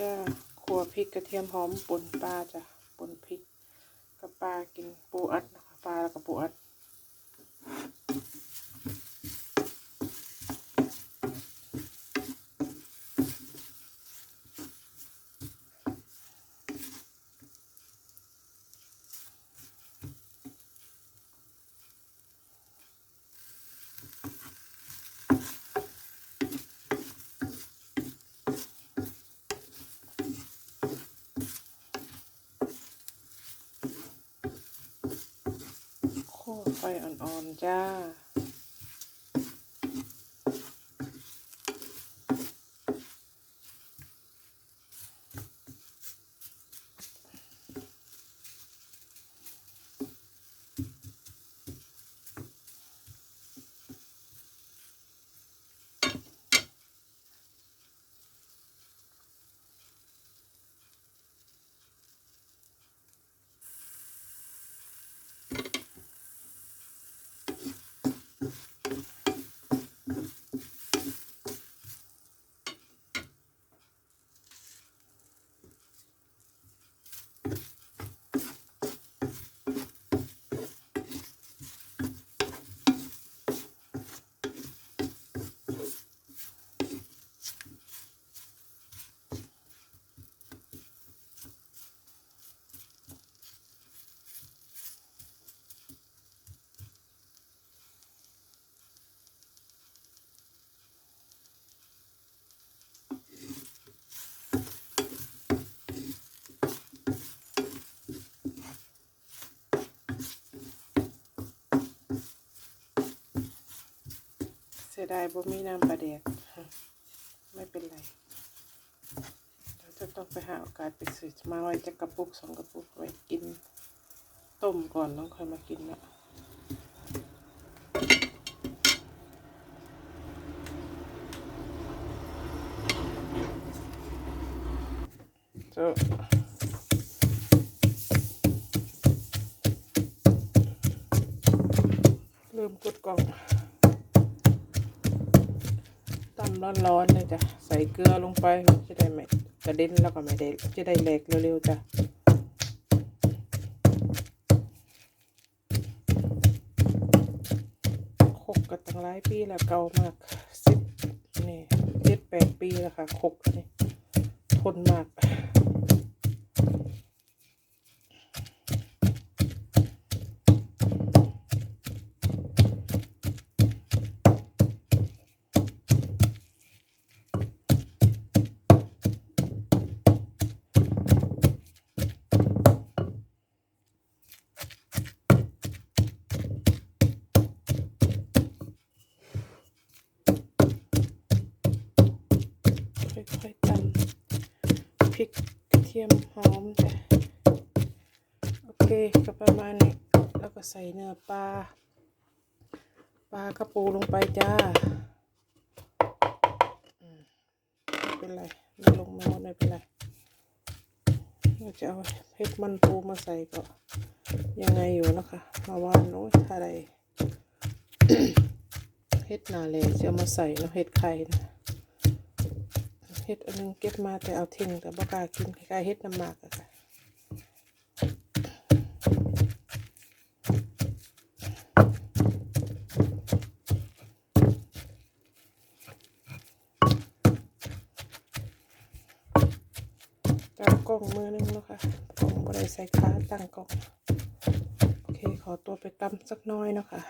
จ้าขัวพริกกระเทียมหอมป่นปลาจ้ะป่นพริกกับปลากินปูอัดนะคะปลาแล้วก็ปูอัด ไฟอ่อนๆจ้า ดายบ่มีน้ำปลาแดกไม่เป็นไร เราจะต้องไปหาโอกาสไปซื้อมาไว้จะกระปุกสองกระปุกไว้กิน ต้มก่อนต้องค่อยมากินนะเจ้าลืมกดกล่อง ตำ ร้อนๆเลยจ้ะ ใส่เกลือลงไปจะได้ไม่กระเด็นแล้วก็ไม่ได้จะได้แหลกเร็วๆจ้ะคกกันตั้งหลายปีแล้วเก่ามากสิบนี่เจ็ดแปดปีแล้วค่ะคกนี่ทนมาก ค่อยๆตำพ ริกกระเทียมหอมจ้ะโอเคก็ประมาณนี้แล้วก็ใส่เนื้อปลาปลากระปูลงไปจ้าไม่เป็นไรไม่ลงมาหมดไม่เป็นไรเราจะเอาเห็ดมันปูมาใส่ก็ยังไงอยู่นะคะมาวานโอ้ยอะไรเห็ดนาเลยจะมาใส่เนาะเห็ดไข่นะ เฮ็ดอันนึงเก็บมาแต่เอาทิ้งแต่บ่กล้ากินคล้ายๆเฮ็ดน้ำหมากอะค่ะตั้งกล้องมือหนึงแล้วค่ะกล้องบ่ได้ใส่ขาตั้งกล้อง โอเค ขอตัวไปตำสักน้อยนะคะ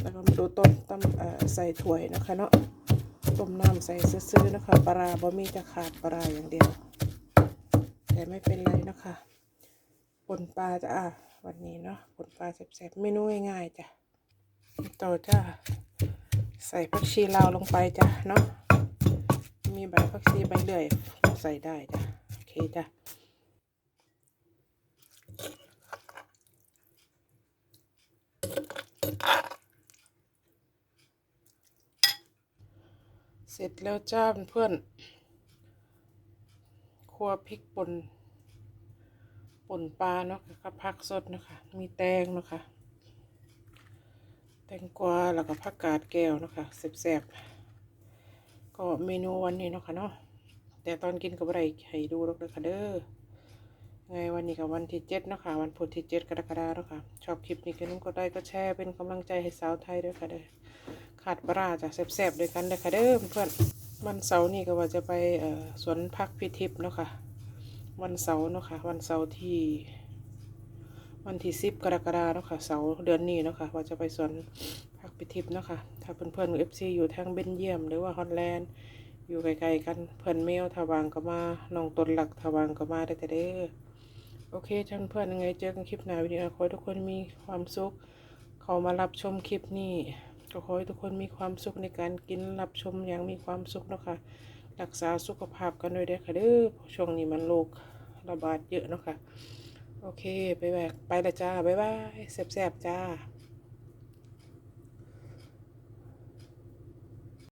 แล้วก็มาดูต้มตำอ่อใส่ถ้วยนะคะเนาะ ต้มน้ำใส่ซื้อๆนะคะปลาบะมีจะขาดปลาอย่างเดียว แต่ไม่เป็นไรนะคะปนปลาจ้ะวันนี้เนาะปนปลาแซ่บๆเมนูง่ายๆจ้ะต่อจ้ะใส่ผักชีลาวลงไปจ้ะเนาะมีใบผักชีใบเลื่อยใส่ได้จ้ะโอเคจ้ะ เสร็จแล้วจ้าเพื่อนครัวพริกป่นป่นปลาเนาะกับผักสดเนาะคะมีแตงเนาะคะแตงกวาแล้วก็ผักกาดแก้วเนาะคะแซ่บก็เมนูวันนี้เนาะค่ะเนาะแต่ตอนกินกับอะไรให้ดูแล้วค่ะเด้อไงวันนี้กับวันที่เจ็ดเนาะค่ะวันพุธที่เจ็ดกรกฎาคมเนาะค่ะชอบคลิปนี้ก็นุ่มกดไลค์ก็แชร์เป็นกำลังใจให้สาวไทยด้วยค่ะเด้อ ขาดปลาร้าจะแซ่บๆด้วยกันเด้อค่ะเด้อเพื่อนวันเสาร์นี่ก็ว่าจะไปสวนพักพิทิพย์เนาะค่ะ วันเสาร์เนาะค่ะ วันเสาร์ที่ วันที่สิบกรกฎาคมเนาะค่ะเสาร์เดือนนี้เนาะค่ะ ว่าจะไปสวนพักพิทิพย์เนาะค่ะ ถ้าเพื่อนๆเอฟซีอยู่ทางเบนเยียม หรือว่าฮอลแลนด์อยู่ไกลๆกันเพื่อนเมลทวางก็มาน้องตนหลักทวางก็มาได้แต่เด้อโอเคท่านเพื่อนยังไงเจอกันคลิปหน้าวิดีโอขอทุกคนมีความสุขเขามารับชมคลิปนี้ ก็ขอให้ทุกคนมีความสุขในการกินรับชมอย่างมีความสุขเนาะค่ะรักษาสุขภาพกันด้วยเด้ค่ะเด้อช่วงนี้มันโรคระบาดเยอะเนาะค่ะโอเค ไปแบกไปละจ้า บ๊ายบายแซ่บๆจ้า